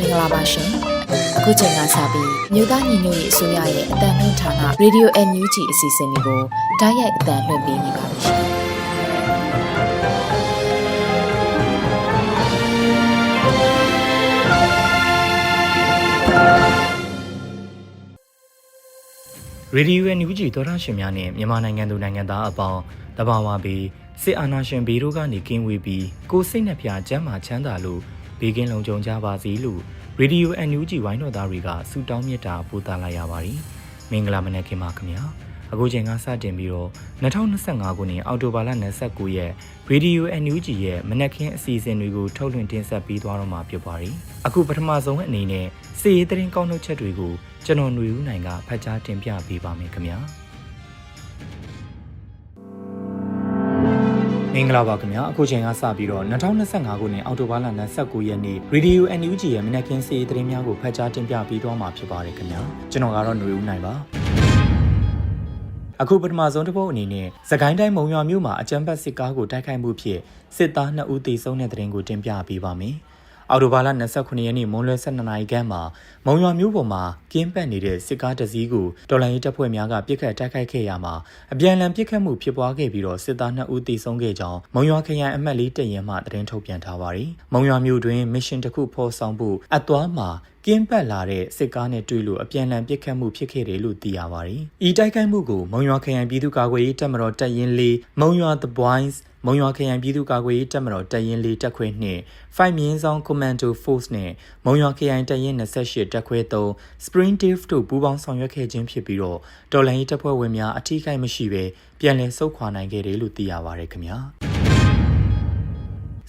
မင်္ဂလာပါရှင်အခုချိန်ကစပြီးမြို့သားညီညွတ်ရေးအစိုးရရဲ့အတန်လှည့်ဌာန Radio NUG အစီအစဉ်လေးကိုဓာတ်ရိုက်အတန်လှည့်ပေးနေပါပြီရှင်ရေဒီယိုရဲ့ညူဂျီသောတာရှင်များနဲ့မြန်မာနိုင်ငံသူနိုင်ငံသားအပေါင်းတဘာဝပြီးစစ်အာဏာရှင်ဘေးတို့ကနေကင်းဝေးပြီးကိုယ်စိတ်နှပြကျမ်းမာချမ်းသာလို့ ဘေးကင်းလုံခြုံကြပါစေလို့ရေဒီယိုအန်ယူဂျီဝိုင်းတော်သားတွေကဆုတောင်းမေတ္တာပို့သလိုက်ရပါတယ်မင်္ဂလာမနက်ခင်းပါခင်ဗျာအခုချိန်ကစတင်ပြီးတော့2025ခုနှစ်အောက်တိုဘာလ29ရက်ရေဒီယိုအန်ယူဂျီရဲ့မနက်ခင်းအစီအစဉ်တွေကိုထုတ်လွှင့်တင်ဆက်ပေးသွားတော့မှာဖြစ်ပါတယ်အခုပထမဆုံးအနေနဲ့စီရေးသတင်းကောက်နှုတ်ချက်တွေကိုကျွန်တော်ຫນွေဦးနိုင်ကဖတ်ကြားတင်ပြပေးပါမယ်ခင်ဗျာ မင်္ဂလာပါခင်ဗျာအခုချိန်ကစပြီးတော့2025ခုနှစ်အောက်တိုဘာလ29ရက်နေ့ Radio NUG ရဲ့မနက်ခင်းစီရေးသတင်းများကိုဖတ်ကြားတင်ပြပေးသွားမှာဖြစ်ပါတယ်ခင်ဗျာကျွန်တော်ကတော့ຫນွေဦးနိုင်ပါအခုပထမဆုံးတစ်ပုတ်အနေနဲ့သခိုင်းတိုင်းမုံရွာမြို့မှာအကြမ်းဖက်စစ်ကားကိုတိုက်ခိုက်မှုဖြင့်စစ်သား2ဦးသေဆုံးတဲ့တဲ့ရင်ကိုတင်ပြပေးပါမယ်။ အော်တိုဘာလ29ရက်နေ့မွန်းလွဲ12နာရီခန့်မှာမုံရွာမြို့ပေါ်မှာကင်းပတ်နေတဲ့စစ်ကားတစ်စီးကိုတော်လိုင်းရေးတပ်ဖွဲ့များကပြစ်ခတ်တိုက်ခိုက်ခဲ့ရမှာအပြန်အလှန်ပြစ်ခတ်မှုဖြစ်ပွားခဲ့ပြီးတော့စစ်သား2ဦးသေဆုံးခဲ့ကြောင်းမုံရွာခရိုင်အမှတ်လေးတပ်ရင်မှသတင်းထုတ်ပြန်ထားပါတယ်။မုံရွာမြို့တွင်မစ်ရှင်တစ်ခုဖော်ဆောင်ဖို့အသွားမှာကင်းပတ်လာတဲ့စစ်ကားနဲ့တွေ့လို့အပြန်အလှန်ပစ်ခတ်မှုဖြစ်ခဲ့တယ်လို့သိရပါတယ်။ဤတိုက်ခိုက်မှုကိုမုံရွာခရိုင်ပြည်သူ့ကာကွယ်ရေးတပ်မတော်တပ်ရင်းလေးမုံရွာ The Boys မုံရွာခရိုင်ပြည်သူ့ကာကွယ်ရေးတပ်မတော်တပ်ရင်းလေးတပ်ခွဲနှင့်5မြင်းဆောင် Commando Force နဲ့မုံရွာခရိုင်တပ်ရင်း28တပ်ခွဲ3 Spring Div တို့ပူးပေါင်းဆောင်ရွက်ခဲ့ခြင်းဖြစ်ပြီးတော့တော်လိုင်းရေးတပ်ဖွဲ့ဝင်များအထီးကိမရှိဘဲပြန်လည်ဆုတ်ခွာနိုင်ခဲ့တယ်လို့သိရပါတယ်ခင်ဗျာ။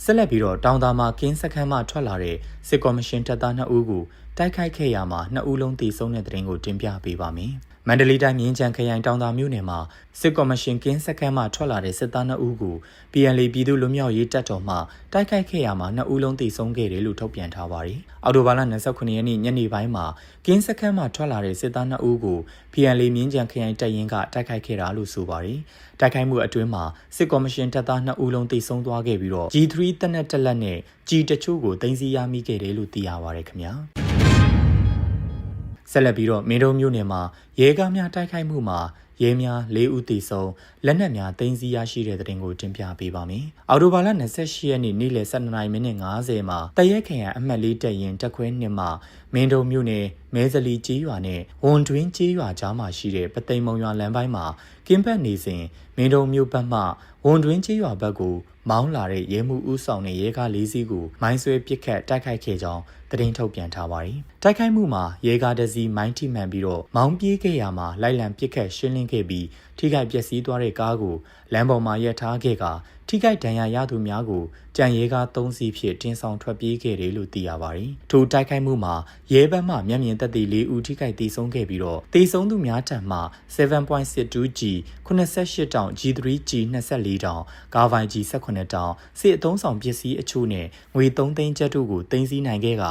ဆက်လက်ပြီးတော့တောင်သာမှာကင်းစခန်းမှထွက်လာတဲ့စစ်ကော်မရှင်တပ်သား2ဦးကိုတိုက်ခိုက်ခဲ့ရမှာ2ဦးလုံးသေဆုံးတဲ့တဲ့ရင်ကိုတင်ပြပေးပါမယ်။မန္တလေးတိုင်းမြင်းချံခရိုင်တောင်သာမြို့နယ်မှာစစ်ကော်မရှင်ကင်းစခန်းမှထွက်လာတဲ့စစ်သား2ဦးကို PNL ပြည်သူ့လူမျိုးရေးတပ်တော်မှတိုက်ခိုက်ခဲ့ရမှာ2ဦးလုံးသေဆုံးခဲ့တယ်လို့ထုတ်ပြန်ထားပါတယ်။အော်တိုဘာလ29ရက်နေ့ညနေပိုင်းမှာကင်းစခန်းမှထွက်လာတဲ့စစ်သား2ဦးကို PNL မြင်းချံခရိုင်တပ်ရင်းကတိုက်ခိုက်ခဲ့တာလို့ဆိုပါတယ်။တိုက်ခိုက်မှုအတွင်းမှာစစ်ကော်မရှင်တပ်သား2ဦးလုံးသေဆုံးသွားခဲ့ပြီးတော့ G3 တပ်နက်တက်လက်နဲ့ G တချို့ကိုတင်စီရမိခဲ့တယ်လို့သိရပါတယ်ခင်ဗျာ။ဆက်လက်ပြီးတော့မင်းတို့မျိုးနယ်မှာရဲကားများတိုက်ခိုက်မှုမှာရဲများ၄ဦးသေဆုံးလက်နက်များတင်စီရရှိတဲ့တဲ့တင်ကိုတင်ပြပေးပါမယ်။အော်တိုဘာလ28ရက်နေ့နေ့လယ်12:50မိနစ်50မှာတရက်ခရံအမှတ်လေးတက်ရင်တက်ခွဲနှစ်မှာ မင်းတို့မျိုးနယ်မဲစလီကျေးရွာနဲ့ဝန်တွင်းကျေးရွာကြားမှာရှိတဲ့ပသိမ်မုံရွာလမ်းပိုင်းမှာကင်းပတ်နေစဉ်မင်းတို့မျိုးဘက်မှဝန်တွင်းကျေးရွာဘက်ကိုမောင်းလာတဲ့ရဲမှုဦးဆောင်တဲ့ရဲကားလေးစီးကိုမိုင်းဆွဲပစ်ခတ်တိုက်ခိုက်ခဲ့ကြောင်းသတင်းထုတ်ပြန်ထားပါတယ်။တိုက်ခိုက်မှုမှာရဲကားတစ်စီးမိုင်းထိမှန်ပြီးတော့မောင်းပြေးခဲ့ရမှာလိုက်လံပစ်ခတ်ရှင်းလင်းခဲ့ပြီးထိခိုက်ပျက်စီးသွားတဲ့ကားကိုလမ်းပေါ်မှာရပ်ထားခဲ့ကထိခိုက်ဒဏ်ရာရသူများကိုကြံရဲကား၃စီးဖြင့်တင်ဆောင်ထွက်ပြေးခဲ့တယ်လို့သိရပါတယ်။ထိုတိုက်ခိုက်မှုမှာရဲဘက်မှမျက်မြင်သက်သေ၄ဦးထိခိုက်ဒေဆုံးခဲ့ပြီးတော့ဒေဆုံးသူများထံမှ 7.62G 88တောင် G3G 24တောင်ကာဗိုင် G 18တောင်စစ်အုံဆောင်ပစ္စည်းအချို့နဲ့ငွေ3သိန်းကျပ်တို့ကိုတင်စီနိုင်ခဲ့က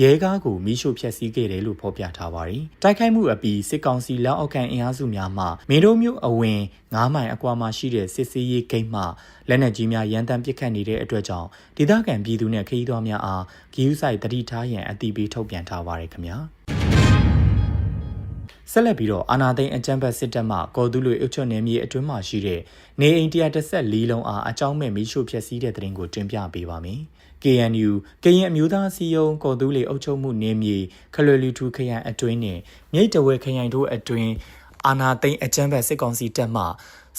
ရဲကားကိုမိရှို့ဖျက်ဆီးခဲ့တယ်လို့ဖော်ပြထားပါတယ်။တိုက်ခိုက်မှုအပြီးစစ်ကောင်စီလက်အောက်ခံအင်အားစုများမှမင်းတို့မျိုးအဝင်9မိုင်အကွာမှာရှိတဲ့စစ်စေးရေးဂိတ်မှလက်နက်ကြီးများရန်တမ်းပစ်ခတ်နေတဲ့အတွက်ကြောင့်ဒေသခံပြည်သူနဲ့ခရီးသွားများအားဂီယူဆိုင်တတိထားရန်အတိပေးထုတ်ပြန်ထားပါတယ်ခင်ဗျာ။ ဆက်လက်ပြီးတော့အာနာသိန်းအကြံဖတ်စစ်တပ်မှကော်တူးလွေအုပ်ချုပ်နယ်မြေအတွင်းမှာရှိတဲ့နေအိမ်114လုံးအားအကြောင်းမဲ့မိရှုဖျက်ဆီးတဲ့တဲ့ရင်ကိုတင်ပြပေးပါမယ်။ KNU ကရင်အမျိုးသားစီယုံကော်တူးလေအုပ်ချုပ်မှုနေမြေခလွယ်လူထူခရိုင်အတွင်းနဲ့မြိတ်တဝဲခရိုင်တို့အတွင်းအာနာသိန်းအကြံဖတ်စစ်ကောင်စီတပ်မှ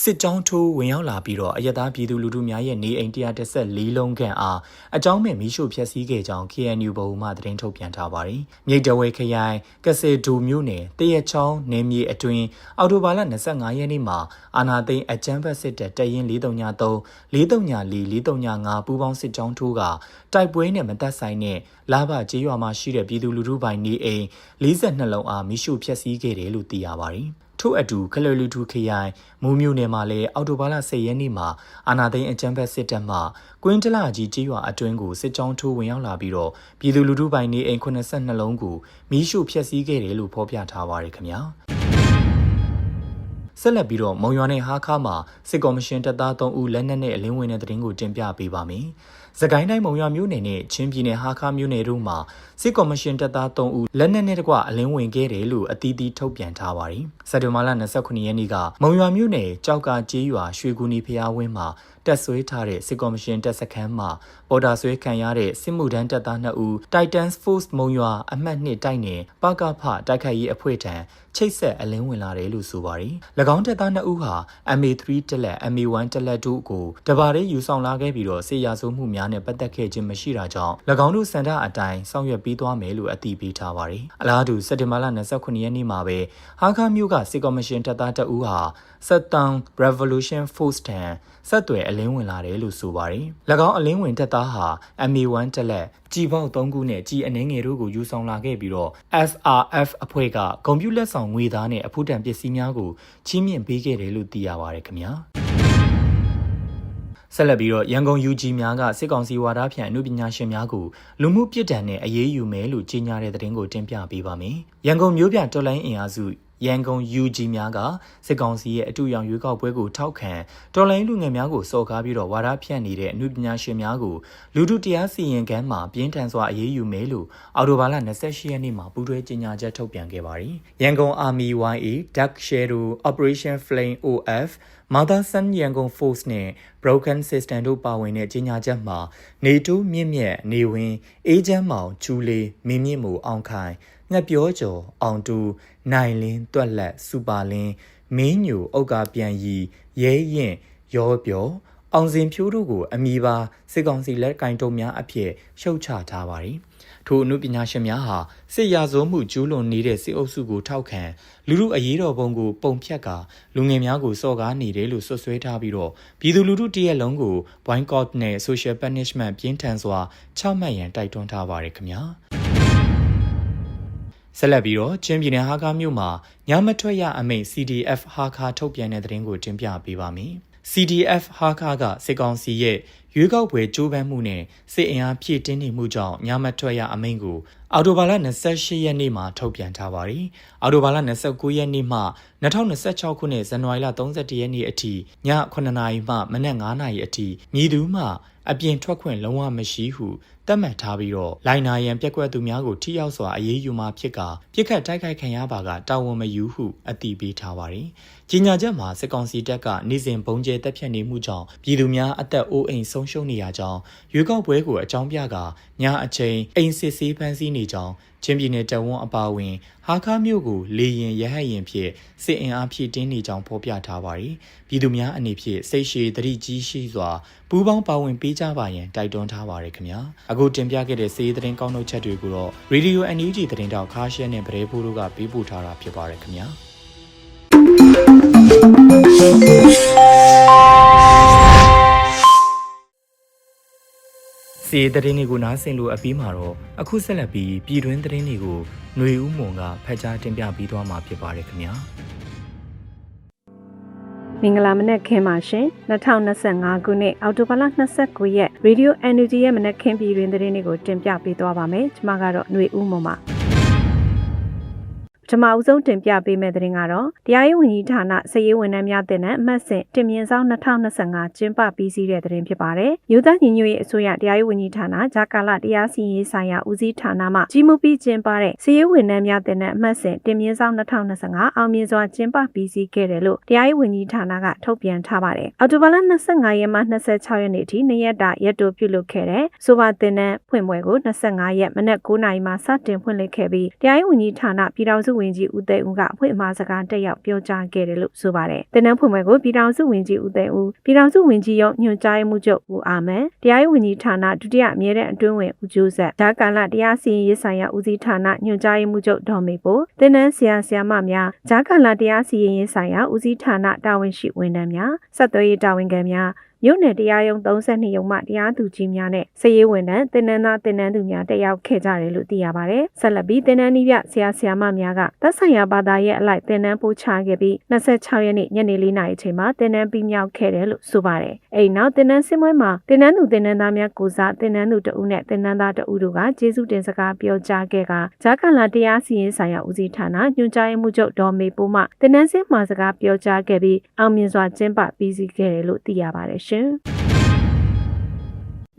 စစ်ကြောင်းထိုးဝင်ရောက်လာပြီးတော့အယက်သားပြည်သူလူထုများရဲ့နေအိမ်114လုံးခန့်အားအကြောင်းမဲ့မိရှုဖျက်ဆီးခဲ့ကြောင်း KNU ဗဟိုမှသတင်းထုတ်ပြန်ထားပါတယ်။မြိတ်တဝဲခရိုင်ကစေဒူမြို့နယ်တရက်ချောင်းနယ်မြေအတွင်းအော်တိုဘာလ25ရက်နေ့မှာအာနာသိန်းအကြမ်းဖက်စစ်တပ်တရင်433 434 435ပူးပေါင်းစစ်ကြောင်းထိုးကတိုက်ပွဲနဲ့မသက်ဆိုင်တဲ့လာဘကျေးရွာမှာရှိတဲ့ပြည်သူလူထုပိုင်နေအိမ်42လုံးအားမိရှုဖျက်ဆီးခဲ့တယ်လို့သိရပါတယ်။ ထို့အတူခလလူထူခရိုင်မူးမြို့နယ်မှာလည်းအော်တိုဘာလ10ရက်နေ့မှာအာနာသိန်းအကြမ်းဖက်စစ်တပ်မှကွင်းတလကြီးကြေးရွာအတွင်းကိုစစ်ကြောင်းထိုးဝင်ရောက်လာပြီးတော့ပြည်သူလူထုပိုင်နေအိမ်82လုံးကိုမီးရှို့ဖျက်ဆီးခဲ့တယ်လို့ဖော်ပြထားပါတယ်ခင်ဗျာ ဆက်လက်ပြီးတော့မုံရွာနဲ့ဟားခါမှာစစ်ကော်မရှင်တပ်သား3ဦးလက်နက်နဲ့အလင်းဝင်တဲ့တရင်ကိုတင်ပြပေးပါမယ်။။စကိုင်းတိုင်းမုံရွာမြို့နယ်နဲ့ချင်းပြည်နယ်ဟာခါမြို့နယ်တို့မှာစစ်ကော်မရှင်တပ်သား3ဦးလက်နက်နဲ့တကွအလင်းဝင်ခဲ့တယ်လို့အသီးသီးထုတ်ပြန်ထားပါတယ်။စက်တင်ဘာလ29ရက်နေ့ကမုံရွာမြို့နယ်ကြောက်ကကျေးရွာရွှေကူနီဖျားဝင်းမှာ တက်ဆွေးထားတဲ့စစ်ကော်မရှင်တပ်စခန်းမှာပေါ်တာဆွဲခံရတဲ့စစ်မှုထမ်းတပ်သား2ဦး Titans Force မုံရွာအမှတ်2တိုက်နယ်ပကဖတိုက်ခိုက်ရေးအဖွဲ့ထံချိတ်ဆက်အလင်းဝင်လာတယ်လို့ဆိုပါတယ်။၎င်းတပ်သား2ဦးဟာ MA3 တက်လက် MA1 တက်လက်တို့ကိုတဘာရေးယူဆောင်လာခဲ့ပြီးတော့ဆေးရဆိုးမှုများနဲ့ပတ်သက်ခဲ့ခြင်းမရှိတာကြောင့်၎င်းတို့စန္ဒအတိုင်းဆောင်ရွက်ပြီးသွားမယ်လို့အတည်ပြုထားပါတယ်။အလားတူစက်တင်ဘာလ29ရက်နေ့မှာပဲဟာခါမြို့ကစစ်ကော်မရှင်တပ်သား2ဦးဟာစက်တန် Revolution Force ထံဆက်သွယ်အလင်းဝင်လာတယ်လို့ဆိုပါတယ်။၎င်းအလင်းဝင်တပ်သားဟာ MA1 တက်လက်ကြီးပေါက်3ခုနဲ့ကြီးအနှင်းငယ်တို့ကိုယူဆောင်လာခဲ့ပြီးတော့ SRF အဖွဲ့ကကွန်ပျူတာဆောင်ငွေသားနဲ့အဖူးတန်ပစ္စည်းများကိုချီးမြှင့်ပေးခဲ့တယ်လို့သိရပါတယ်ခင်ဗျာဆက်လက်ပြီးတော့ရန်ကုန် UG များကစစ်ကောင်စီဝါဒဖြန့်အမှုပညာရှင်များကိုလူမှုပြစ်ဒဏ်နဲ့အရေးယူမယ်လို့ကြေညာတဲ့သတင်းကိုတင်ပြပေးပါမယ်။ရန်ကုန်မြို့ပြတော်လိုင်းအင်အားစု ရန်ကုန် UG များကစစ်ကောင်စီရဲ့အတူရောင်ရွေးကောက်ပွဲကိုထောက်ခံတော်လိုင်းလူငယ်များကိုစော်ကားပြီးတော့ဝါဒဖြန့်နေတဲ့အမှုပညာရှင်များကိုလူထုတရားစီရင်ကမ်းမှာပြင်းထန်စွာအရေးယူမယ်လို့အော်တိုဘာလ28ရက်နေ့မှာပူးတွဲကြေညာချက်ထုတ်ပြန်ခဲ့ပါတယ်။ရန်ကုန် Army YA Dark Shadow Operation Flame OF Mother Sun Yangon Force နဲ့ Broken System တို့ပါဝင်တဲ့ကြီးညာချက်မှာနေတိုးမြင့်မြတ်နေဝင်အေးချမ်းမောင်ချူလေးမင်းမြင့်မှုအောင်ခိုင် ငှက်ပြောကျော်အောင်တူနိုင်လင်းတွက်လက်စူပါလင်းမင်းညိုအုတ်ကပြန်ရီရဲရင်ရောပြောအောင်စင်ဖြိုးတို့ကိုအမိပါစစ်ကောင်စီလက်ကင်တုံများအဖြစ်ရှုတ်ချထားပါတယ်။ထိုအမှုပညာရှင်များဟာစစ်ရာဇဝမှုကျူးလွန်နေတဲ့စစ်အုပ်စုကိုထောက်ခံလူလူအရေးတော်ပုံကိုပုံဖြတ်ကာလူငယ်များကိုစော်ကားနေတယ်လို့ဆွဆွဲထားပြီးတော့ပြည်သူလူထုတရက်လုံးကို boycott နဲ့ social punishment ပြင်းထန်စွာချမှတ်ရန်တိုက်တွန်းထားပါတယ်ခင်ဗျာ။ ဆက်လက်ပြီးတော့ချင်းပြည်နယ်ဟာကာမြို့မှာညမထွက်ရအမိန့် CDF ဟာကာထုတ်ပြန်တဲ့သတင်းကိုတင်ပြပေးပါမယ်။ CDF ဟာကာကစစ်ကောင်စီရဲ့ရွေးကောက်ပွဲကြိုးပမ်းမှုနဲ့စစ်အင်အားဖြည့်တင်းနေမှုကြောင့်ညမထွက်ရအမိန့်ကိုအော်တိုဘာလ28ရက်နေ့မှာထုတ်ပြန်ထားပါတယ်။အော်တိုဘာလ29ရက်နေ့မှ2026ခုနှစ်ဇန်နဝါရီလ31ရက်နေ့အထိည9နာရီမှမနက်9နာရီအထိမြည်သူမှအပြင်ထွက်ခွင့်လုံးဝမရှိဟုသတ်မှတ်ထားပြီးတော့လိုင်နာရန်ပြက်ကွက်သူများကိုထိရောက်စွာအရေးယူမှဖြစ်ကပြစ်ခတ်တိုက်ခိုက်ခံရပါကတာဝန်မယူဟုအတည်ပြုထားပါတယ်။ကြီးညာချက်မှာစစ်ကောင်စီတပ်ကနေ့စဉ်ဘုံကျဲတပ်ဖြတ်နေမှုကြောင့်ပြည်သူများအသက်အိုးအိမ်ဆုံးရှုံးနေရကြောင်းရွေးကောက်ပွဲကိုအကြောင်းပြကညအချိန်အိမ်စစ်ဆေးဖမ်းဆီးနေကြောင်းချင်းပြည်နယ်တဝန်းအပါအဝင်ဟာခါမြို့ကိုလေရင်ရဟတ်ရင်ဖြင့်စစ်အင်အားဖြည့်တင်းနေကြောင်းဖော်ပြထားပါတယ်။ပြည်သူများအနေဖြင့်စိတ်ရှည်တတိကြီးရှိစွာပူးပေါင်းပါဝင်ပေးကြပါရန်တိုက်တွန်းထားပါတယ်ခင်ဗျာ။အခုတင်ပြခဲ့တဲ့စီးသတင်းကောင်းထုတ်ချက်တွေကိုတော့ Radio NUG သတင်းတောက်ခါရှဲနဲ့ဗရဲဖိုးတို့ကပေးပို့ထားတာဖြစ်ပါတယ်ခင်ဗျာ။စီသတင်းတွေကိုနားဆင်လို့အပြီးမှာတော့အခုဆက်လက်ပြီးပြည်တွင်းသတင်းတွေကိုຫນွေဦးမွန်ကဖတ်ကြားတင်ပြပေးသွားမှာဖြစ်ပါတယ်ခင်ဗျာ မင်္ဂလာမနက်ခင်းပါရှင်2025ခုနှစ်အောက်တိုဘာလ29ရက် Radio Energy ရဲ့မနက်ခင်းပြည်တွင်သတင်းတွေကိုတင်ပြပေးသွားပါမယ်ကျွန်မကတော့ຫນွေဦးမုံပါ ပထမအဦးဆုံးတင်ပြပေးမယ့်သတင်းကတော့တရားရေးဝန်ကြီးဌာနစည်ရေးဝန်ထမ်းများတင်တဲ့အမှတ်စဉ်တင်မြင့်ဆောင်2025ကျင်းပပြီးစီးတဲ့သတင်းဖြစ်ပါတယ်။မြို့သားညီညွတ်ရေးအစိုးရတရားရေးဝန်ကြီးဌာနဂျာကာလတရားစီရင်ရေးဆိုင်ရာဦးစီးဌာနမှကြီးမှုပြီးကျင်းပတဲ့စည်ရေးဝန်ထမ်းများတင်တဲ့အမှတ်စဉ်တင်မြင့်ဆောင်2025အောင်မြင်စွာကျင်းပပြီးစီးခဲ့တယ်လို့တရားရေးဝန်ကြီးဌာနကထုတ်ပြန်ထားပါတယ်။အော်တိုဘာလ25ရက်မှ26ရက်နေ့ထိနေ့ရက်တာရက်တိုပြုလုပ်ခဲ့တဲ့ဆိုပါတင်တဲ့ဖွင့်ပွဲကို25ရက်မနက်9:00နာရီမှစတင်ဖွင့်လှစ်ခဲ့ပြီးတရားရေးဝန်ကြီးဌာနပြည်ထောင်စုဝန်ကြီးဦးသိန်းဦးကအဖွင့်အမှားစကားတက်ရောက်ပြောကြားခဲ့တယ်လို့ဆိုပါတယ်။တင်တဲ့ဖွင့်ပွဲကိုပြည်ထောင်စုဝန်ကြီးဦးသိန်းဦးပြည်ထောင်စုဝန်ကြီးရုံးညွှန်ကြားရေးမှူးချုပ်ဦးအာမန်တရားရေးဝန်ကြီးဌာနဒုတိယအမြဲတမ်းအတွင်းဝင်ဦးကျိုးဆက်ဒါကာလတရားစီရင်ရေးဆိုင်ရာဦးစီးဌာနညွှန်ကြားရေးမှူးချုပ်ဒေါ်မေပိုတင်တဲ့ဆရာဆရာမများဂျာကာလတရားစီရင်ရေးဆိုင်ရာဦးစီးဌာနတာဝန်ရှိဝန်ထမ်းများဆက်သွယ်ရေးတာဝန်ခံများ မြို့နယ်တရားရုံး32ရုံမှတရားသူကြီးများနဲ့စည်ရေးဝန်ထမ်းတင်နန်းသားတင်နန်းသူများတက်ရောက်ခဲ့ကြတယ်လို့သိရပါတယ်။ဆက်လက်ပြီးတင်နန်းနီးပြဆရာဆရာမများကသက်ဆိုင်ရာဘာသာရဲ့အလိုက်တင်နန်းပို့ချခဲ့ပြီး26ရက်နေ့ညနေ4နာရီချိန်မှာတင်နန်းပြီးမြောက်ခဲ့တယ်လို့ဆိုပါတယ်။အဲဒီနောက်တင်နန်းစင်ပွဲမှာတင်နန်းသူတင်နန်းသားများကိုစားတင်နန်းသူတဦးနဲ့တင်နန်းသားတဦးတို့ကကျေးဇူးတင်စကားပြောကြားခဲ့ကဂျာကန်လာတရားစီရင်ဆိုင်ရာဦးစီးဌာနညွှန်ကြားရေးမှူးချုပ်ဒေါ်မေပိုးမှတင်နန်းစင်မှာစကားပြောကြားခဲ့ပြီးအောင်မြင်စွာကျင်းပပြီးစီးခဲ့တယ်လို့သိရပါတယ်ရှင်။ you.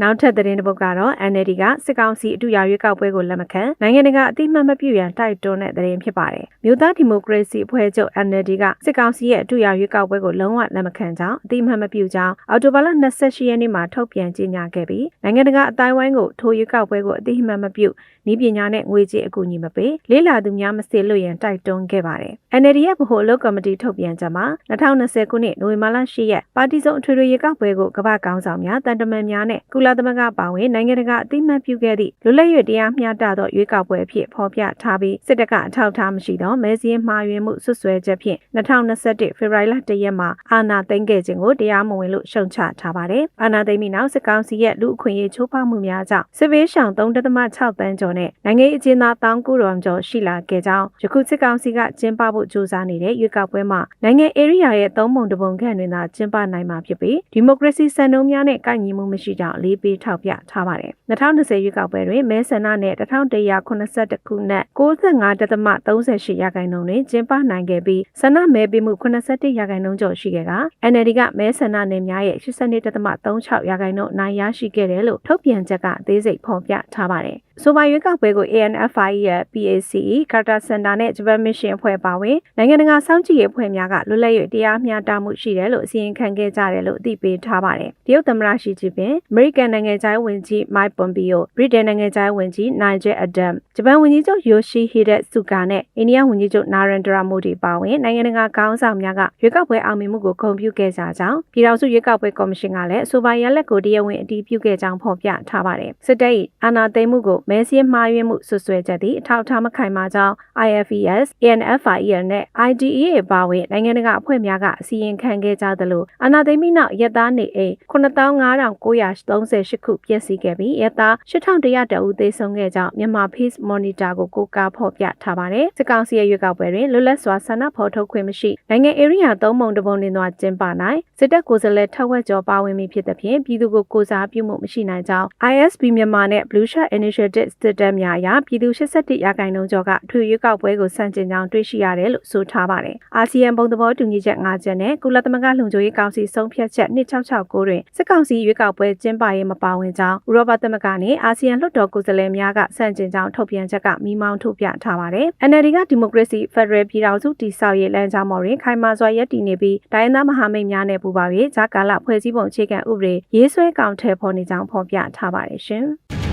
နောက်ထပ်သတင်းတစ်ပုဒ်ကတော့ NLD ကစစ်ကောင်စီအတူရရွေးကောက်ပွဲကိုလက်မခံနိုင်ငံတကာအတိမတ်မပြုရန်တိုက်တွန်းတဲ့သတင်းဖြစ်ပါတယ်။မြို့သားဒီမိုကရေစီအဖွဲ့ချုပ် NLD ကစစ်ကောင်စီရဲ့အတူရရွေးကောက်ပွဲကိုလုံးဝလက်မခံကြောင်းအတိမတ်မပြုကြောင်းအော်တိုဘာလ28ရက်နေ့မှာထုတ်ပြန်ကြေညာခဲ့ပြီးနိုင်ငံတကာအတိုင်းဝိုင်းကိုထိုရွေးကောက်ပွဲကိုအတိမတ်မပြုဤပညာနဲ့ငွေကြေးအကူအညီမပေးလေးလာသူများမစစ်လို့ရန်တိုက်တွန်းခဲ့ပါတယ်။ NLD ရဲ့ဗဟိုအလုပ်ကော်မတီထုတ်ပြန်ချက်မှာ2020ခုနှစ်နိုဝင်ဘာလ10ရက်ပါတီစုံအထွေထွေရွေးကောက်ပွဲကိုကမ္ဘာကောင်းဆောင်များတန်တမန်များနဲ့ကုလသမဂ္ဂပါဝင်နိုင်ငံတကာအသိမှတ်ပြုခဲ့သည့်လွတ်လပ်၍တရားမျှတသောရွေးကောက်ပွဲအဖြစ်ဖော်ပြထားပြီးစစ်တပ်ကအထောက်အထားမရှိသောမဲစည်းမှားယွင်းမှုဆွဆွဲချက်ဖြင့်2021ဖေဖော်ဝါရီလ1ရက်မှာအာဏာသိမ်းခဲ့ခြင်းကိုတရားမဝင်လို့ရှုံချထားပါတယ်။အာဏာသိမ်းပြီးနောက်စစ်ကောင်စီရဲ့လူအခွင့်အရေးချိုးဖောက်မှုများကြောင့်စစ်ဘေးရှောင်3.6တန်းကျော်နဲ့နိုင်ငံရေးအကျဉ်းသား1900ကျော်ရှိလာခဲ့ကြောင်းယခုစစ်ကောင်စီကကျင်းပဖို့ကြိုးစားနေတဲ့ရွေးကောက်ပွဲမှာနိုင်ငံ area ရဲ့သုံးပုံတစ်ပုံခန့်တွင်သာကျင်းပနိုင်မှာဖြစ်ပြီးဒီမိုကရေစီစံနှုန်းများနဲ့ကိုက်ညီမှုမရှိကြောင်းအလေးပေးထောက်ပြထားပါတယ်။2020ရွေးကောက်ပွဲတွင်မဲဆန္ဒနဲ့1182ခုနဲ့95.38ရာခိုင်နှုန်းတွင်ကျင်းပနိုင်ခဲ့ပြီးဆန္ဒမဲပေးမှု81ရာခိုင်နှုန်းကျော်ရှိခဲ့က NLD ကမဲဆန္ဒနယ်များရဲ့82.36ရာခိုင်နှုန်းအနိုင်ရရှိခဲ့တယ်လို့ထုတ်ပြန်ချက်ကအသေးစိတ်ဖော်ပြထားပါတယ်။ ဆိုပါရွေးကောက်ပွဲကို ANFI ရဲ့ PACE Carter Center နဲ့ Japan Mission အဖွဲ့ပါဝင်နိုင်ငံတကာစောင့်ကြည့်ရေးအဖွဲ့များကလွတ်လပ်၍တရားမျှတမှုရှိတယ်လို့အစီရင်ခံခဲ့ကြတယ်လို့အသိပေးထားပါတယ်။တရုတ်သမ္မတရှီဂျီပင်၊အမေရိကန်နိုင်ငံခြားရေးဝန်ကြီး Mike Pompeo ၊ဗြိတိန်နိုင်ငံခြားရေးဝန်ကြီး Nigel Adams ၊ဂျပန်ဝန်ကြီးချုပ် Yoshihide Suga နဲ့အိန္ဒိယဝန်ကြီးချုပ် Narendra Modi ပါဝင်နိုင်ငံတကာခေါင်းဆောင်များကရွေးကောက်ပွဲအောင်မြင်မှုကိုဂုဏ်ပြုခဲ့ကြကြောင်းပြည်ထောင်စုရွေးကောက်ပွဲကော်မရှင်ကလည်းအဆိုပါရလဒ်ကိုတရားဝင်အတည်ပြုခဲ့ကြောင်းဖော်ပြထားပါတယ်။စစ်တပ်၏အာဏာသိမ်းမှုကိုမဲစည်းမှားယွင်းမှုဆွဆွဲချက်သည့်အထောက်အထားမခိုင်မာကြောင်း IFES, ANFIL နဲ့ IDEA ပါဝင်နိုင်ငံတကာအဖွဲ့များကအစီရင်ခံခဲ့ကြသလိုအာဏာသိမ်းပြီးနောက်ရက်သားနေအိမ်95,938ခုပျက်စီးခဲ့ပြီးရက်သား8100တဦးသေဆုံးခဲ့ကြောင်းမြန်မာ Peace Monitor ကိုကိုးကားဖော်ပြထားပါတယ်။စစ်ကောင်စီရဲ့ရွေးကောက်ပွဲတွင်လွတ်လပ်စွာဆန္ဒဖော်ထုတ်ခွင့်မရှိနိုင်ငံ area သုံးပုံတစ်ပုံတွင်သာကျင်းပနိုင်စစ်တပ်ကိုယ်စားလှယ်ထက်ဝက်ကျော်ပါဝင်ပြီဖြစ်သဖြင့်ပြည်သူကိုကိုစားပြုမှုမရှိနိုင်ကြောင်း ISB မြန်မာနဲ့ Blue Shirt Initiative စစ်တပ်များအရပြည်သူ81ရာခိုင်နှုန်းကျော်ကထွေရွေးကောက်ပွဲကိုစန့်ကျင်ကြောင်းတွေ့ရှိရတယ်လို့ဆိုထားပါတယ်။အာဆီယံဘုံသဘောတူညီချက်၅ချက်နဲ့ကုလသမဂ္ဂလုံခြုံရေးကောင်စီဆုံးဖြတ်ချက်2669တွင်စစ်ကောင်စီရွေးကောက်ပွဲကျင်းပရေးမပါဝင်ကြောင်းဥရောပသမဂ္ဂနဲ့အာဆီယံလွှတ်တော်ကိုယ်စားလှယ်များကစန့်ကျင်ကြောင်းထုတ်ပြန်ချက်ကမိမောင်းထုတ်ပြထားပါတယ်။ NLD ကဒီမိုကရေစီဖက်ဒရယ်ပြည်ထောင်စုတည်ဆောက်ရေးလမ်းကြောင်းပေါ်တွင်ခိုင်မာစွာရပ်တည်နေပြီးတိုင်းသားမဟာမိတ်များနဲ့ပူးပေါင်း၍ဂျာကာလဖွဲ့စည်းပုံအခြေခံဥပဒေရေးဆွဲကောင်ထည်ဖော်နေကြောင်းဖော်ပြထားပါတယ်ရှင်။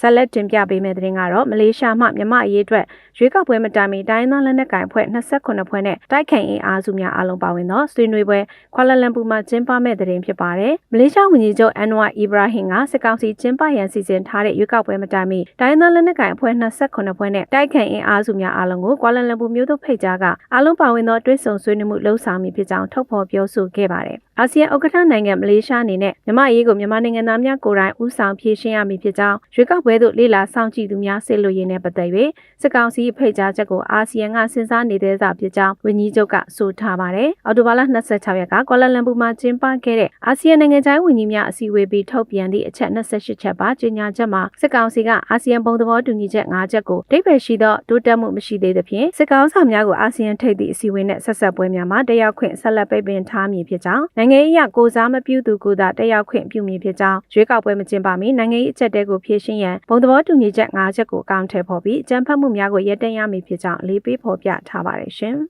ဆက်လက်တင်ပြပေးမယ့်သတင်းကတော့မလေးရှားမှမြန်မာအရေးအတွက် ရွေးကောက်ပွဲမတိုင်မီတိုင်းသားလက်နက်ကိုင်ဖွဲ့28ဖွဲ့နဲ့တိုက်ခိုင်အင်အားစုများအလုံးပါဝင်သောဆွေးနွေးပွဲခွာလာလမ်ပူမှာကျင်းပမဲ့သတင်းဖြစ်ပါတယ်။မလေးရှားဝန်ကြီးချုပ်အန်နဝါအီဘရာဟင်ကစစ်ကောင်စီကျင်းပရန်စီစဉ်ထားတဲ့ရွေးကောက်ပွဲမတိုင်မီတိုင်းသားလက်နက်ကိုင်ဖွဲ့28ဖွဲ့နဲ့တိုက်ခိုင်အင်အားစုများအလုံးကိုခွာလာလမ်ပူမြို့သို့ဖိတ်ကြားကအလုံးပါဝင်သောတွဲဆုံဆွေးနွေးမှုလှုပ်ဆောင်မှုဖြစ်ကြောင်းထုတ်ဖော်ပြောဆိုခဲ့ပါတယ်။အာဆီယံဥက္ကဋ္ဌနိုင်ငံမလေးရှားအနေနဲ့မြန်မာအရေးကိုမြန်မာနိုင်ငံသားများကိုယ်တိုင်ဦးဆောင်ဖြည့်ရှင်းရမည်ဖြစ်ကြောင်းရွေးကောက်ပွဲသို့လေ့လာဆောင်ကြည့်သူများဆစ်လို့ရင်းနဲ့ပတ်သက်၍စစ်ကောင်စီဖိတ်ကြားချက်ကိုအာဆီယံကစဉ်းစားနေတဲ့စာဖြစ်ကြောင်းဝန်ကြီးချုပ်ကဆိုထားပါတယ်။အော်တိုဘာလ26ရက်ကကွာလာလမ်ပူမှာကျင်းပခဲ့တဲ့အာဆီယံနိုင်ငံခြားဝန်ကြီးများအစည်းအဝေးပြီးထုတ်ပြန်သည့်အချက်28ချက်ပါကြေညာချက်မှာစစ်ကောင်စီကအာဆီယံဘုံသဘောတူညီချက်5ချက်ကိုတိတ်ပဲရှိသောတိုးတက်မှုမရှိသေးသဖြင့်စစ်ကောင်ဆောင်များကိုအာဆီယံထိပ်သည့်အစည်းအဝေးနဲ့ဆက်ဆက်ပွဲများမှာတက်ရောက်ခွင့်ဆက်လက်ပိတ်ပင်ထားမည်ဖြစ်ကြောင်းနိုင်ငံရေးအရကိုစားမပြုသူကိုသာတက်ရောက်ခွင့်ပြုမည်ဖြစ်ကြောင်းရွေးကောက်ပွဲမကျင်းပမီနိုင်ငံရေးအချက်တဲကိုဖြည့်ရှင်းရန်ဘုံသဘောတူညီချက်5ချက်ကိုအကောင့်ထည့်ဖော်ပြီးအကြံဖတ်မှုများကိုရပ်တန့်ရမည်ဖြစ်ကြောင်းအလေးပေးဖော်ပြထားပါတယ်ရှင်။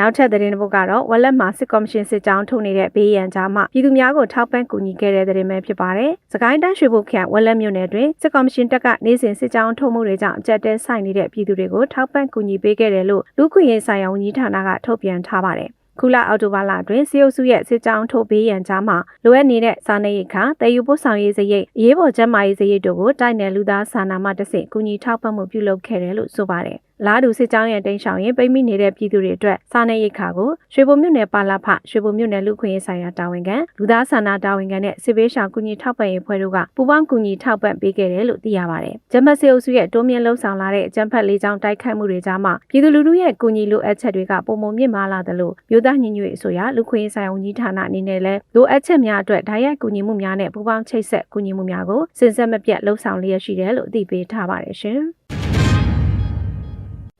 နောက်ထပ်သတင်းတစ်ပုဒ်ကတော့ဝက်လက်မှာစစ်ကော်မရှင်စစ်ကြောင်းထုတ်နေတဲ့ဘေးရန်ကြားမှပြည်သူများကိုထောက်ပံ့ကူညီခဲ့တဲ့သတင်းပဲဖြစ်ပါတယ်။စကိုင်းတိုင်းရွှေဘုတ်ခန့်ဝက်လက်မြို့နယ်တွင်စစ်ကော်မရှင်တပ်ကနေ့စဉ်စစ်ကြောင်းထုတ်မှုတွေကြောင့်အကြက်တဲဆိုင်နေတဲ့ပြည်သူတွေကိုထောက်ပံ့ကူညီပေးခဲ့တယ်လို့လူ့ခွင့်ရေးဆိုင်ရာဝန်ကြီးဌာနကထုတ်ပြန်ထားပါတယ်။ ခုလအောက်တိုဘာလအတွင်းစီအုပ်စုရဲ့စစ်ကြောင်းထုတ်ပေးရန်ကြားမှာလိုအပ်နေတဲ့စားနေရိတ်ခါတည်ယူပို့ဆောင်ရေးစရိတ်အရေးပေါ်ကျန်းမာရေးစရိတ်တို့ကိုတိုက်နယ်လူသားစာနာမှတဆင့်ကူညီထောက်ပံ့မှုပြုလုပ်ခဲ့တယ်လို့ဆိုပါတယ် လားတူစစ်ကြောင်းရဲ့တိန့်ရှောင်ရင်ပိတ်မိနေတဲ့ပြည်သူတွေအတွက်စားနပ်ရိက္ခာကိုရွှေဘုံမြို့နယ်ပါလာဖရွှေဘုံမြို့နယ်လူခွင့်ရေးဆိုင်ရာတာဝန်ခံလူသားစာနာတာဝန်ခံနဲ့စစ်ဘေးရှောင်ကူညီထောက်ပံ့ရေးဖွဲ့တို့ကပူးပေါင်းကူညီထောက်ပံ့ပေးခဲ့တယ်လို့သိရပါတယ်။ဂျမတ်စစ်အုပ်စုရဲ့တိုးမြင့်လှုပ်ဆောင်လာတဲ့အကြမ်းဖက်လေးချောင်းတိုက်ခိုက်မှုတွေကြားမှာပြည်သူလူထုရဲ့ကူညီလိုအပ်ချက်တွေကပုံမှန်မြင့်မားလာတယ်လို့မြို့သားညီညွတ်ရေးအစိုးရလူခွင့်ရေးဆိုင်ရာဝန်ကြီးဌာနအနေနဲ့လည်းလိုအပ်ချက်များအတွက်ဓာတ်ရိုက်ကူညီမှုများနဲ့ပူးပေါင်းချိတ်ဆက်ကူညီမှုများကိုစဉ်ဆက်မပြတ်လှုပ်ဆောင်လျက်ရှိတယ်လို့အသိပေးထားပါတယ်ရှင်။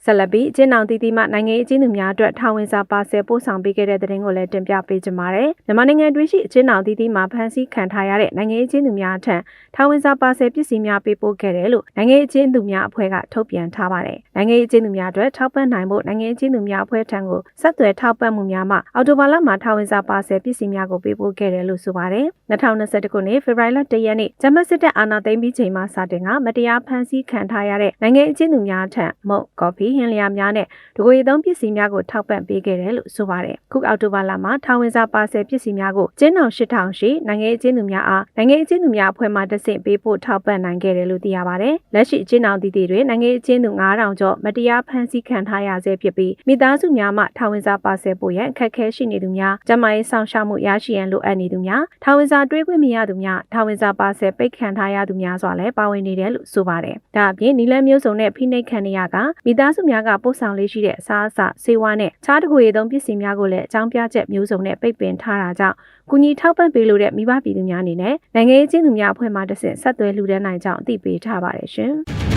ဆက်လက်ပြီးအကျဉ်းအောင်တီးတီးမှနိုင်ငံရေးအကျဉ်းသူများအတွက်ထောင်ဝင်စာပါဆယ်ပို့ဆောင်ပေးခဲ့တဲ့တဲ့တင်ကိုလည်းတင်ပြပေးကြပါမယ်။မြန်မာနိုင်ငံတွင်းရှိအကျဉ်းအောင်တီးတီးမှဖမ်းဆီးခံထားရတဲ့နိုင်ငံရေးအကျဉ်းသူများထံထောင်ဝင်စာပါဆယ်ပစ္စည်းများပေးပို့ခဲ့တယ်လို့နိုင်ငံရေးအကျဉ်းသူများအဖွဲ့ကထုတ်ပြန်ထားပါတယ်။နိုင်ငံရေးအကျဉ်းသူများအတွက်ထောက်ပံ့နိုင်ဖို့နိုင်ငံရေးအကျဉ်းသူများအဖွဲ့ထံကိုဆက်သွယ်ထောက်ပံ့မှုများမှအော်တိုဘာလမှာထောင်ဝင်စာပါဆယ်ပစ္စည်းများကိုပေးပို့ခဲ့တယ်လို့ဆိုပါတယ်။2021ခုနှစ်ဖေဖော်ဝါရီလ1ရက်နေ့ဂျမတ်စစ်တပ်အာဏာသိမ်းပြီးချိန်မှစတင်ကမတရားဖမ်းဆီးခံထားရတဲ့နိုင်ငံရေးအကျဉ်းသူများထံမုတ်ကော်ဖီဟင်းလျာများနဲ့ဒဂိုရီသုံးပစ္စည်းများကိုထောက်ပံ့ပေးခဲ့တယ်လို့ဆိုပါတယ်။ခုအောက်တိုဘာလမှာထောင်ဝင်စာပါဆယ်ပစ္စည်းများကိုကျင်းအောင်8000ရှိနိုင်ငံရေးအကျဉ်းသူများအားနိုင်ငံရေးအကျဉ်းသူများအဖွဲ့မှတဆင့်ပေးပို့ထောက်ပံ့နိုင်ခဲ့တယ်လို့သိရပါတယ်။လက်ရှိအကျဉ်းအောင်တည်တည်တွေနိုင်ငံရေးအကျဉ်းသူ9000ကျော်မတရားဖမ်းဆီးခံထားရဆဲဖြစ်ပြီးမိသားစုများမှထောင်ဝင်စာပါဆယ်ပို့ရန်အခက်အခဲရှိနေသူများကျန်းမာရေးဆောင်ရှောက်မှုရရှိရန်လိုအပ်နေသူများထောင်ဝင်စာတွေးခွင့်မရသူများထောင်ဝင်စာပါဆယ်ပိတ်ခံထားရသူများစွာလည်းပါဝင်နေတယ်လို့ဆိုပါတယ်။ဒါအပြင်နီလန်းမျိုးစုံနဲ့ဖိနှိပ်ခံနေရကမိသားစုများကပို့ဆောင်လေးရှိတဲ့အစားအစာဆေးဝါးနဲ့ခြားတကူရည်သုံးပစ္စည်းများကိုလည်းအကြောင်းပြချက်မျိုးစုံနဲ့ပိတ်ပင်ထားတာကြောင့်ကူညီထောက်ပံ့ပေးလို့တဲ့မိဘပြည်သူများအနေနဲ့နိုင်ငံရေးချင်းသူများအဖွဲ့မှတစ်ဆင့်ဆက်သွယ်လှူဒန်းနိုင်ကြောင်းအသိပေးထားပါတယ်ရှင်။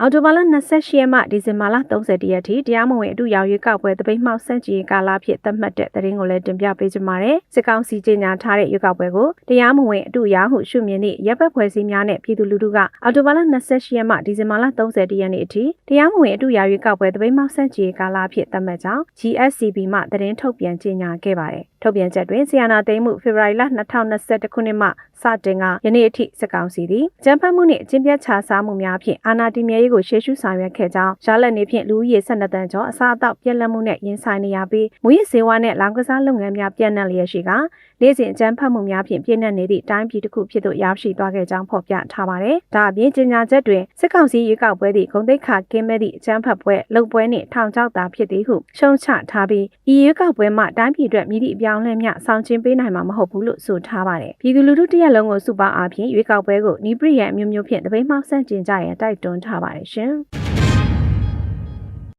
အော်တိုဘာလ28ရက်မှဒီဇင်ဘာလ30ရက်ထိတရားမဝင်အတူရောက်ရွေးကောက်ပွဲတပိတ်မှောက်ဆန့်ကျင်ကာလဖြစ်သတ်မှတ်တဲ့သတင်းကိုလည်းတင်ပြပေးကြပါမယ်။စစ်ကောင်စီကြေညာထားတဲ့ရွေးကောက်ပွဲကိုတရားမဝင်အတူရောက်ဟုရှုမြင်သည့်ရပ်ဘက်ဖွဲ့စည်းများနဲ့ပြည်သူလူထုကအော်တိုဘာလ28ရက်မှဒီဇင်ဘာလ30ရက်နေ့အထိတရားမဝင်အတူရောက်ရွေးကောက်ပွဲတပိတ်မှောက်ဆန့်ကျင်ကာလဖြစ်သတ်မှတ်ကြောင်း GSCB မှသတင်းထုတ်ပြန်ကြေညာခဲ့ပါတယ်။ထုတ်ပြန်ချက်တွင်ဆီယနာသိမ်းမှုဖေဖော်ဝါရီလ2021ခုနှစ်မှစတင်ကယနေ့အထိစစ်ကောင်စီသည်ကြမ်းဖက်မှုနှင့်အကျင့်ပြတ်ခြားစားမှုများဖြင့်အာဏာတည်မြဲရေးကိုရှေ့ရှုဆောင်ရွက်ခဲ့ကြောင်းရလက်နေဖြင့်လူဦးရေ12တန်းကျော်အစားအသောက်ပြက်လက်မှုနဲ့ရင်ဆိုင်နေရပြီးမူရစ်စေဝါနှင့်လောင်ကစားလုပ်ငန်းများပြန့်နှံ့လျက်ရှိကနေ့စဉ်အကြမ်းဖက်မှုများဖြင့်ပြည့်နှက်နေသည့်တိုင်းပြည်တစ်ခုဖြစ်သို့ရောက်ရှိသွားခဲ့ကြောင်းဖော်ပြထားပါတယ်။ဒါအပြင်ကြေညာချက်တွင်စစ်ကောင်စီရွေးကောက်ပွဲသည့်ဂုံတိတ်ခါကင်းမဲ့သည့်အကြမ်းဖက်ပွဲလုပ်ပွဲနှင့်ထောင်ချောက်သာဖြစ်သည်ဟုရှုံချထားပြီးဤရွေးကောက်ပွဲမှတိုင်းပြည်အတွက်မြည်သည့်အပြောင်းအလဲများဆောင်ကျဉ်ပေးနိုင်မှာမဟုတ်ဘူးလို့ဆိုထားပါတယ်။ပြည်သူလူထုတရက်လုံးကိုစုပေါင်းအားဖြင့်ရွေးကောက်ပွဲကိုနီးပရိယံအမျိုးမျိုးဖြင့်တပိတ်မှောက်ဆန့်ကျင်ကြရန်တိုက်တွန်းထားပါတယ်ရှင်။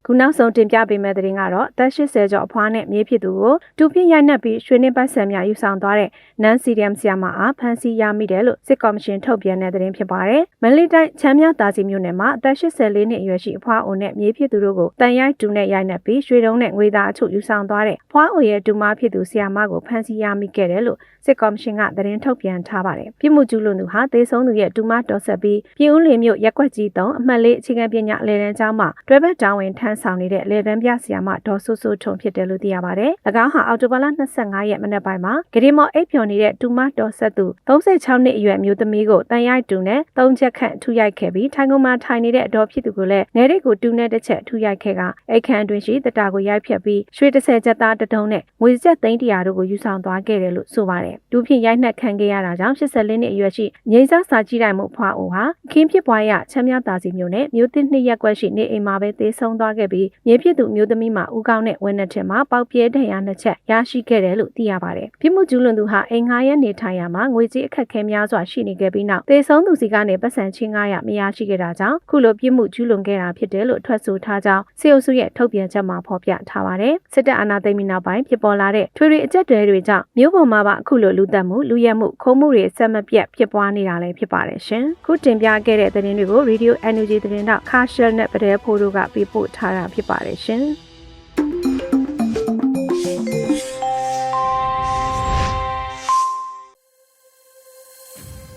ခုနောက်ဆုံးတင်ပြပေးမယ့်သတင်းကတော့အသက်80ကျော်အဖွားနဲ့မြေးဖြစ်သူကိုတူပြင်းရိုက်နှက်ပြီးရွှေနှင်းပတ်ဆံများယူဆောင်သွားတဲ့နန်စီရီယမ်ဆီယာမအားဖမ်းဆီးရမိတယ်လို့စစ်ကော်မရှင်ထုတ်ပြန်တဲ့သတင်းဖြစ်ပါတယ်။မန္တလေးတိုင်းချမ်းမြသာစီမြို့နယ်မှာအသက်84နှစ်အရွယ်ရှိအဖွားအိုနဲ့မြေးဖြစ်သူတို့ကိုတန်ရိုက်တူနဲ့ရိုက်နှက်ပြီးရွှေတုံးနဲ့ငွေသားအချို့ယူဆောင်သွားတဲ့အဖွားအိုရဲ့တူမဖြစ်သူဆီယာမကိုဖမ်းဆီးရမိခဲ့တယ်လို့ စစ်ကော်မရှင်ကသတင်းထုတ်ပြန်ထားပါတယ်။ပြည်မှုကျူးလွန်သူဟာသေဆုံးသူရဲ့တူမတော်ဆက်ပြီးပြည်ဦးလင်မြို့ရက်ကွက်ကြီး3အမှတ်လေးအခြေခံပညာအလဲတန်းကျောင်းမှာတွဲဘက်တောင်းဝင်ထမ်းဆောင်နေတဲ့လေတန်းပြဆရာမဒေါ်ဆိုဆိုထုံဖြစ်တယ်လို့သိရပါတယ်။၎င်းဟာအော်တိုဘာလ25ရက်မနက်ပိုင်းမှာဂရီမော်အိပ်ဖြော်နေတဲ့တူမတော်ဆက်သူ36နှစ်အရွယ်မျိုးသမီးကိုတန်ရိုက်တူနဲ့၃ချက်ခန့်ထူရိုက်ခဲ့ပြီးထိုင်ကုန်မှာထိုင်နေတဲ့အတော်ဖြစ်သူကိုလည်းငယ်ရိတ်ကိုတူနဲ့တစ်ချက်ထူရိုက်ခဲ့ကအိတ်ခမ်းအတွင်းရှိတတာကိုရိုက်ဖြတ်ပြီးရွှေ30ချက်သားတတုံးနဲ့ငွေဆက်သိန်း100တို့ကိုယူဆောင်သွားခဲ့တယ်လို့ဆိုပါတယ်။ဒူးဖြင့်ရိုက်နှက်ခံခဲ့ရတာကြောင့်84နှစ်အရွယ်ရှိငိမ့်စားစာကြည့်တိုင်မှုဖွားအိုဟာခင်းဖြစ်ပွားရချမ်းမြသာစီမျိုးနဲ့မျိုးတစ်နှစ်ရက်ကွက်ရှိနေအိမ်မှာပဲသေဆုံးသွားခဲ့ပြီးမြေဖြစ်သူမျိုးသမီးမှာဦးကောင်းနဲ့ဝင်းနဲ့ထင်မှာပေါက်ပြဲဒဏ်ရာနှစ်ချက်ရရှိခဲ့တယ်လို့သိရပါတယ်။ပြစ်မှုကျူးလွန်သူဟာအိမ်ငါးရက်နေထိုင်ရမှာငွေကြေးအခက်ခဲများစွာရှိနေခဲ့ပြီးနောက်သေဆုံးသူစီကနေပတ်စံချင်း900မရရှိခဲ့တာကြောင့်ခုလိုပြစ်မှုကျူးလွန်ခဲ့တာဖြစ်တယ်လို့ထွက်ဆိုထားကြောင်းစေအုပ်စုရဲ့ထုတ်ပြန်ချက်မှာဖော်ပြထားပါတယ်။စစ်တပ်အာဏာသိမ်းပြီးနောက်ပိုင်းဖြစ်ပေါ်လာတဲ့ထွေထွေအကြက်တွေတွေကြောင့်မြို့ပေါ်မှာပါအခုလိုလူသက်မှုလူရဲမှုခုံးမှုတွေဆက်မပြတ်ဖြစ်ပွားနေတာလည်းဖြစ်ပါတယ်ရှင်။ခုတင်ပြခဲ့တဲ့သတင်းတွေကို Radio Energy သတင်းတော့ခါရှယ်နဲ့ပဒဲဖိုးတို့ကပြပို့ထားတာဖြစ်ပါတယ်ရှင်။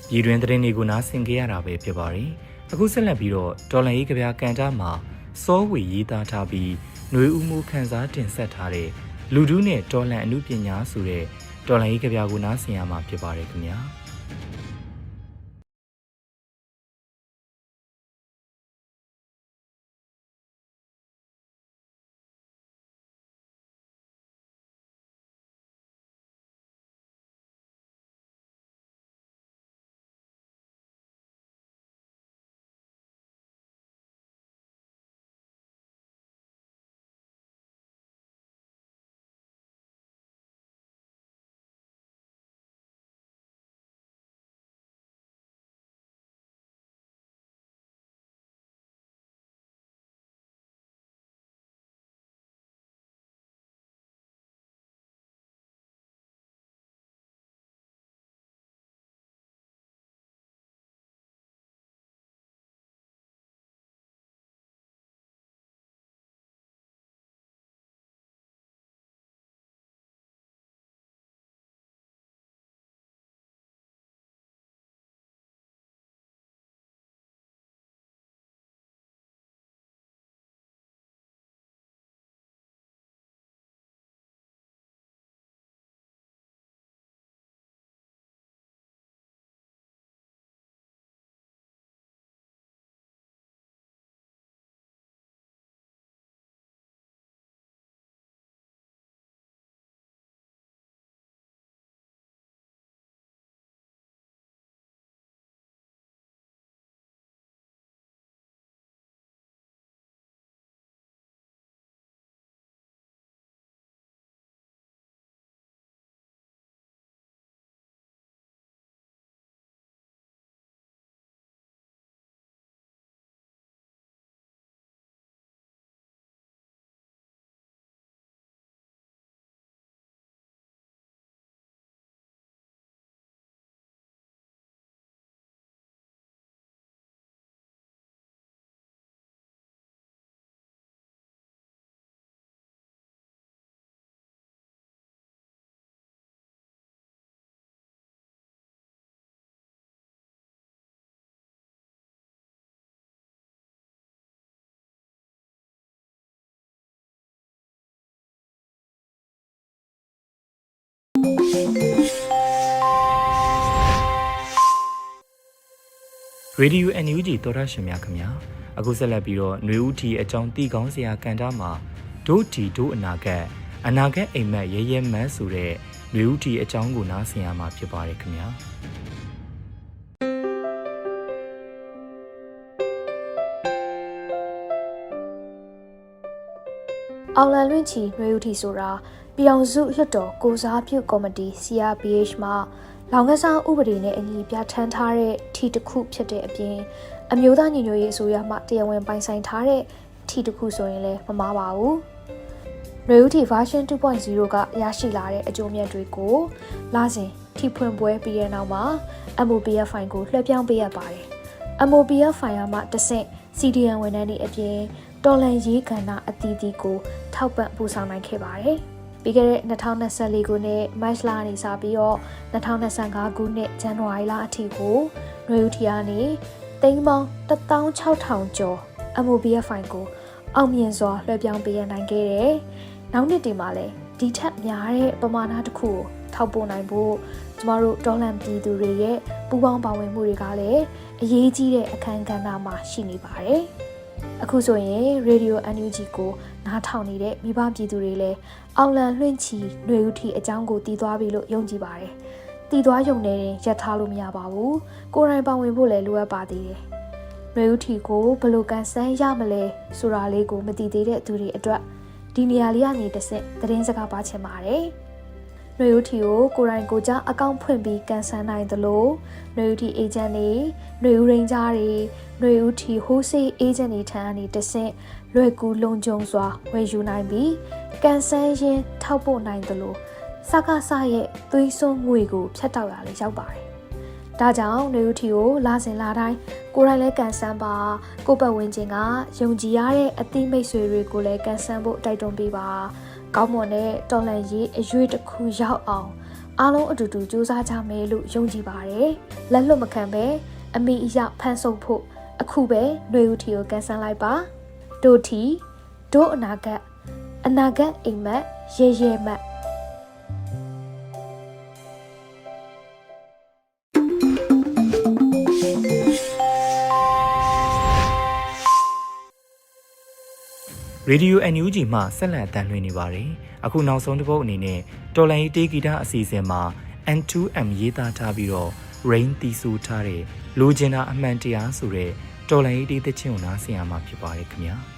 ပြည်တွင်းသတင်းတွေကိုနားဆင်ကြရတာပဲဖြစ်ပါတယ်။အခုဆက်လက်ပြီးတော့တော်လန်ရေးကဗျာကန်တာမှာစောဝေရေးသားထားပြီးຫນွေဦးမှုခန်းစားတင်ဆက်ထားတဲ့လူဒူးနဲ့တော်လန်အမှုပညာဆိုတဲ့ တော်လန်ရေးကဗျာကိုနားဆင်ရမှာဖြစ်ပါတယ်ခင်ဗျာ။ ရေဒီယို NUG တော်ရရှင်များခင်ဗျာအခုဆက်လက်ပြီးတော့ຫນွေဦးထီအကြောင်းတီကောင်းစရာကန်တာမှာဒို့ထီဒို့အနာဂတ်အနာဂတ်အိမ်မက်ရဲရဲမန်းဆိုတဲ့ຫນွေဦးထီအကြောင်းကိုနားဆင်ရမှာဖြစ်ပါတယ်ခင်ဗျာ အောင်လန်လွင့်ချီနှွေဦးထီဆိုတာ ပြည်အောင်စုလွှတ်တော်ကိုစားပြုကော်မတီ CRPH မှလောင်ကစားဥပဒေနဲ့အညီပြဋ္ဌာန်းထားတဲ့ထီတစ်ခုဖြစ်တဲ့အပြင်အမျိုးသားညီညွတ်ရေးအစိုးရမှတရားဝင်ပိုင်ဆိုင်ထားတဲ့ထီတစ်ခုဆိုရင်လည်းမမှားပါဘူး။နှွေဦးထီ version 2.0ကရရှိလာတဲ့အကျိုးမြတ်တွေကိုလာစဉ်ထီဖွင့်ပွဲပြီးတဲ့နောက်မှာ MOPF file ကိုလွှဲပြောင်းပေးရပါတယ်။ MOPF file မှာတစ်ဆင့် CDN ဝန်ထမ်းတွေအပြင်တော်လန်ရေးကဏ္ဍအသီးသီးကိုထောက်ပံ့ပူဆောင်နိုင်ခဲ့ပါတယ်။ ပြီးခဲ့တဲ့2024ခုနှစ်မတ်လကနေစပြီးတော့2025ခုနှစ်ဇန်နဝါရီလအထိကိုຫນွေဦးထီကနေသိန်းပေါင်း16000ကျော် MOBF ဖိုင်ကိုအောင်မြင်စွာလွှဲပြောင်းပေးရနိုင်ခဲ့တယ်။နောက်နှစ်ဒီမှာလည်းဒီထက်များတဲ့ပမာဏတစ်ခုကိုထောက်ပို့နိုင်ဖို့ကျမတို့ဒေါ်လန်ပြည်သူတွေရဲ့ပူးပေါင်းပါဝင်မှုတွေကလည်းအရေးကြီးတဲ့အခန်းကဏ္ဍမှာရှိနေပါတယ်။ အခုဆိုရင် Radio NUG ကိုနားထောင်နေတဲ့မိဘပြည်သူတွေလည်းအောင်လံလွှင့်ချီຫນွေဦးထီအကြောင်းကိုတည်သွားပြီလို့ယုံကြည်ပါတယ်။တည်သွားယုံနေရင်ရက်ထားလို့မရပါဘူး။ကိုယ်တိုင်ပါဝင်ဖို့လည်းလိုအပ်ပါသေးတယ်။ຫນွေဦးထီကိုဘယ်လိုကန်ဆန်းရမလဲဆိုတာလေးကိုမတည်သေးတဲ့သူတွေအတွက်ဒီနေရာလေးကနေတစ်ဆင့်သတင်းစကားပါချင်ပါတယ်။ နှွေဦးထီကိုကိုရိုင်းကိုကြားအကောင့်ဖွင့်ပြီးကန်ဆယ်နိုင်သလိုနှွေဦးထီအေဂျင့်တွေနှွေဦးရိန်ဂျာတွေနှွေဦးထီဟိုးစေးအေဂျင့်တွေထံကနေတဆင့်လွယ်ကူလုံခြုံစွာဝယ်ယူနိုင်ပြီးကန်ဆယ်ရင်းထောက်ပို့နိုင်သလိုစကားဆရဲ့သွေးစွန်းငွေကိုဖြတ်တောက်ရလဲရောက်ပါတယ်။ဒါကြောင့်နေဦးထီကိုလာစဉ်လာတိုင်းကိုရိုင်းလဲကန်ဆန်းပါကိုပတ်ဝန်းကျင်ကယုံကြည်ရတဲ့အသီးမိတ်ဆွေတွေကိုလည်းကန်ဆန်းဖို့တိုက်တွန်းပေးပါ။ ကောင်းမွန်တဲ့တော်လန်ရေးအရွေးတစ်ခုရောက်အောင်အားလုံးအတူတူစူးစမ်းကြမယ်လို့ယုံကြည်ပါတယ်။လက်လွတ်မခံပဲအမိအရောက်ဖန်ဆုပ်ဖို့အခုပဲຫນွေဦးထီကိုကန်ဆန်းလိုက်ပါ။တို့ထီတို့အနာဂတ်အနာဂတ်အိမ်မက်ရဲရဲမက် ရေဒီယို NUG မှဆက်လက်အသံလွှင့်နေပါတယ်။အခုနောက်ဆုံးတစ်ပုတ်အနေနဲ့တော်လိုင်းတေးဂီတအစီအစဉ်မှာ N2M ရေးသားထားပြီးတော့ Rain တီးဆူထားတဲ့လိုချင်တာအမှန်တရားဆိုတဲ့တော်လိုင်းတေးသချင်းကိုနားဆင်ရမှာဖြစ်ပါတယ်ခင်ဗျာ။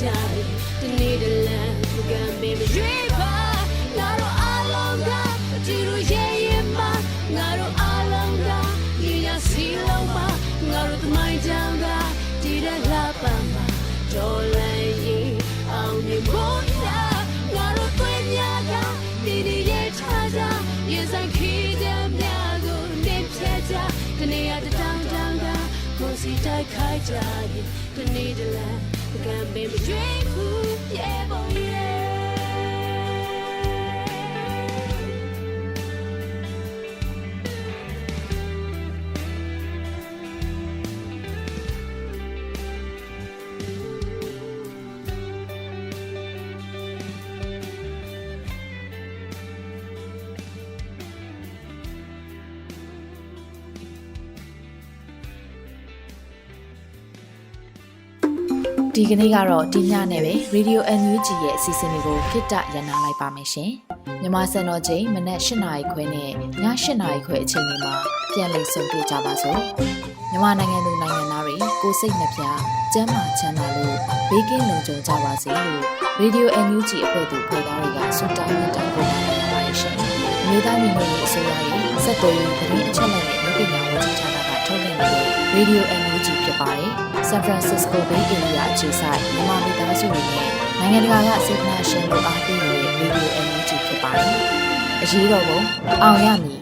ကြတယ်ဒီနေ့တလန်ကံမေမရွေးပါငါတို့အားလုံးကအတူတူရဲ့ရဲ့မငါတို့အားလုံးကညီညာစီလုံးမငါတို့သမိုင်းကြောင်ကဒီရလာပါမှာဒေါ်လာရင်အောင်မြင်ဖို့ရာငါတို့တွေ့များကဒီဒီရဲ့ထားကြရေဆိုင်ခီးတဲ့များကိုနေဖြတ်ကြဒီနေ့ရတောင်တောင်ကကိုစီတိုက်ခိုက်ကြတယ်ဒီနေ့တလားကံ ပေးမကျွေးဘူးပြေပေါ်ရဲ့ ဒီကနေ့ကတော့ဒီညနဲ့ပဲ Radio NUG ရဲ့အစီအစဉ်လေးကိုခਿੱတရနာလိုက်ပါမယ်ရှင်။မြန်မာစံတော်ချိန်မနက်၈နာရီခွဲနဲ့ည၈နာရီခွဲအချိန်တွေမှာပြန်လည်ဆုံတွေ့ကြပါစို့။မြန်မာနိုင်ငံသူနိုင်ငံသားတွေကိုစိတ်နှပြကျန်းမာချမ်းသာလို့ဘေးကင်းလုံခြုံကြပါစေလို့ Radio NUG အဖွဲ့သူဖွဲ့သားတွေကဆုတောင်းမြတ်တာပို့တာနေပါတယ်ရှင်။မြေသားမျိုးတွေအစိုးရရဲ့စက်တော်ရင်သတင်းအချက်အလက်တွေလူပညာဝန်ကြီးဌာနကထုတ်ပြန်နေတဲ့ Radio NUG ဖြစ်ပါတယ်။ San Francisco Bay Area အခြေစိုက်မြန်မာမိသားစုတွေနဲ့နိုင်ငံတကာကစေတနာရှင်တို့အားပေးနေတဲ့ Radio NUG ဖြစ်ပါတယ်။အရေးတော်ပုံအောင်ရမည်